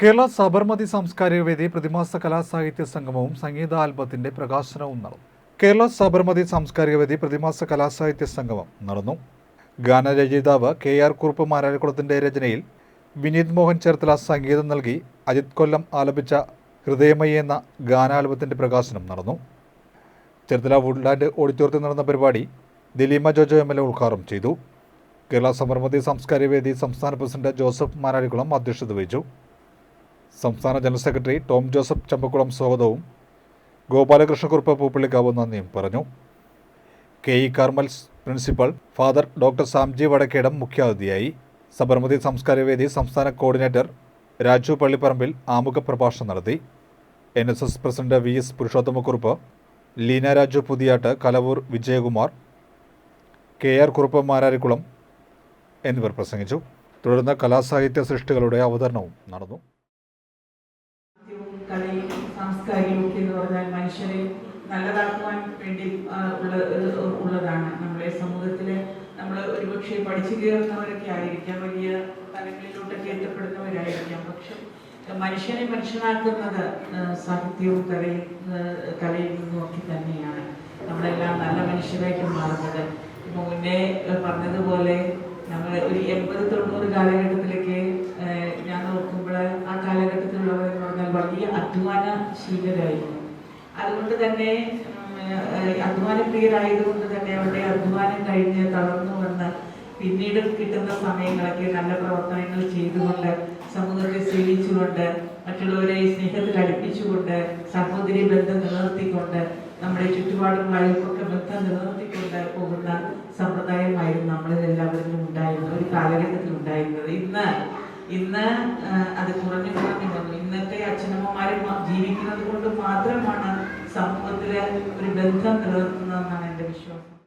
കേരള സബർമതി സാംസ്കാരിക വേദി പ്രതിമാസ കലാസാഹിത്യ സംഗമവും സംഗീത ആൽബത്തിന്റെ പ്രകാശനവും നടന്നു. കേരള സബർമതി സാംസ്കാരിക വേദി പ്രതിമാസ കലാസാഹിത്യ സംഗമം നടന്നു. ഗാനരചയിതാവ് കെ ആർ കുറുപ്പ് മാരാരിക്കുളത്തിന്റെ രചനയിൽ വിനീത് മോഹൻ ചേർത്തല സംഗീതം നൽകി അജിത് കൊല്ലം ആലപിച്ച ഹൃദയമയി എന്ന ഗാനാൽബത്തിന്റെ പ്രകാശനം നടന്നു. ചേർത്തല വുഡ്ലാൻഡ് ഓഡിറ്റോറിയത്തിൽ നടന്ന പരിപാടി Dileema Jojo M L A ഉദ്ഘാടനം ചെയ്തു. കേരള സബർമതി സാംസ്കാരിക വേദി സംസ്ഥാന പ്രസിഡന്റ് ജോസഫ് മാരാരിക്കുളം അധ്യക്ഷത വഹിച്ചു. സംസ്ഥാന ജനറൽ സെക്രട്ടറി ടോം ജോസഫ് ചമ്പക്കുളം സ്വാഗതവും. ഗോപാലകൃഷ്ണക്കുറുപ്പ് പൂപ്പള്ളിക്കാവ് നന്ദിയും പറഞ്ഞു. K E Carmels principal father doctor Samji Vadakkedam മുഖ്യാതിഥിയായി. സബർമതി സംസ്കാരവേദി സംസ്ഥാന കോർഡിനേറ്റർ രാജു പള്ളിപ്പറമ്പിൽ ആമുഖ പ്രഭാഷണം നടത്തി. N S S president V S Purushothamakurup Leena Raju Puthiyattu Kalavoor Vijayakumar K R Kurup Mararikulam എന്നിവർ പ്രസംഗിച്ചു. തുടർന്ന് കലാസാഹിത്യ സൃഷ്ടികളുടെ അവതരണവും നടന്നു. സാഹിത്യവും കലയും സാംസ്കാരികവും ഒക്കെ എന്ന് പറഞ്ഞാൽ മനുഷ്യരെ നല്ലതാക്കുവാൻ വേണ്ടി ഉള്ള ഉള്ളതാണ്. നമ്മളെ സമൂഹത്തിൽ നമ്മൾ ഒരുപക്ഷെ പഠിച്ചു കയറുന്നവരൊക്കെ ആയിരിക്കാം വലിയ തലങ്ങളിലോട്ടൊക്കെ എത്തപ്പെടുന്നവരായിരിക്കാം പക്ഷെ മനുഷ്യനെ മനുഷ്യനാക്കുന്നത് സാഹിത്യവും കലയും കലയിൽ നിന്നും തന്നെയാണ് നമ്മളെല്ലാം നല്ല മനുഷ്യരായിട്ട് മാറുന്നത്. മുന്നേ പറഞ്ഞതുപോലെ നമ്മൾ ഒരു എൺപത് തൊണ്ണൂറ് കാലഘട്ടത്തിലൊക്കെ അധ്വാനശീലരായിരുന്നു അതുകൊണ്ട് തന്നെ അധ്വാന പ്രിയരായതുകൊണ്ട് അധ്വാനപ്രിയരായതുകൊണ്ട് തന്നെ അവരുടെ അധ്വാനം കഴിഞ്ഞ് തളർന്നു വന്ന് പിന്നീട് കിട്ടുന്ന സമയങ്ങളൊക്കെ നല്ല പ്രവർത്തനങ്ങൾ ചെയ്തുകൊണ്ട് സമൂഹത്തെ സേവിച്ചുകൊണ്ട് മറ്റുള്ളവരെ സ്നേഹത്തിൽ അടുപ്പിച്ചുകൊണ്ട് സഹോദരി ബന്ധം നിലനിർത്തിക്കൊണ്ട് നമ്മുടെ ചുറ്റുപാടും അയൽപ്പൊക്കെ ബന്ധം നിലനിർത്തിക്കൊണ്ട് പോകുന്ന സമ്പ്രദായമായിരുന്നു നമ്മളിൽ എല്ലാവരിലും ഉണ്ടായിരുന്നത് ഒരു കാലഘട്ടത്തിൽ ഉണ്ടായിരുന്നത് ഇന്ന് ഇന്ന് അത് കുറഞ്ഞു കുറഞ്ഞു മ- ജീവിക്കുന്നത് കൊണ്ട് മാത്രമാണ് സമൂഹത്തിലെ ഒരു ബന്ധം നിലനിർത്തുന്നതെന്നാണ് എന്റെ വിശ്വാസം.